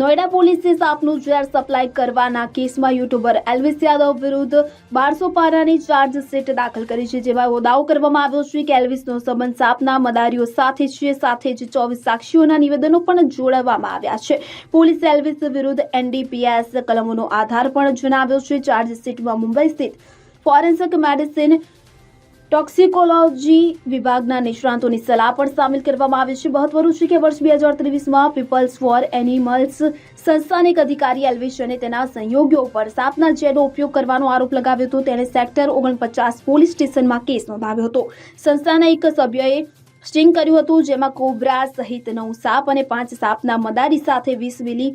નોઈડા પોલીસે સાપનું ઝેર સપ્લાય કરવાના કેસમાં યુટ્યુબર એલ્વિસ યાદવ વિરુદ્ધ બારસો પારાની ચાર્જશીટ દાખલ કરી છે, જેમાં એવો દાવો કરવામાં આવ્યો છે કે એલ્વિસનો સંબંધ સાપના મદારીઓ સાથે છે, સાથે જ ચોવીસ સાક્ષીઓના નિવેદનો પણ જોડવામાં આવ્યા છે. પોલીસે એલ્વિસ વિરુદ્ધ એનડીપીએસ કલમોનો આધાર પણ જણાવ્યો છે. ચાર્જશીટમાં મુંબઈ સ્થિત ફોરેન્સિક મેડિસિન ટોક્સિકોલોજી વિભાગના નિષ્ણાંતોની સલાહ પણ સામેલ કરવામાં આવી છે. મહત્વનું છે કે વર્ષ બે હજાર ત્રેવીસમાં પીપલ્સ ફોર એનિમલ્સ સંસ્થાના અધિકારી એલ્વિશ અને તેના સહયોગીઓ પર સાપના ઝેરનો ઉપયોગ કરવાનો આરોપ લગાવ્યો હતો. તેણે સેક્ટર ઓગણપચાસ પોલીસ સ્ટેશનમાં કેસ નોંધાવ્યો હતો. સંસ્થાના એક સભ્યએ સ્ટિંગ કર્યું હતું, જેમાં કોબ્રા સહિત નવ સાપ અને પાંચ સાપના મદારી સાથે વીસ મિલી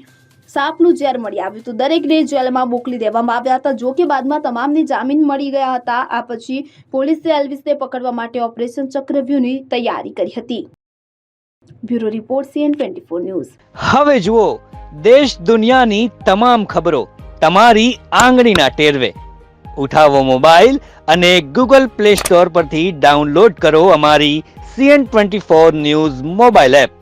સાપનું ઝેર મળી આવ્યું હતું. દરેકને જેલમાં મોકલી દેવામાં આવ્યા હતા. જો કે બાદમાં તમામને જામીન મળી ગયા હતા. આ પછી પોલીસે એલ્વિસને પકડવા માટે ઓપરેશન ચક્રવ્યૂહની તૈયારી કરી હતી. Bureau report CN twenty four news. હવે જુઓ, દેશ દુનિયાની તમામ ખબરો તમારી આંગળીના ટેરવે. ઉઠાવો મોબાઈલ અને ગૂગલ પ્લે સ્ટોર પરથી ડાઉનલોડ કરો અમારી CN twenty four news mobile app.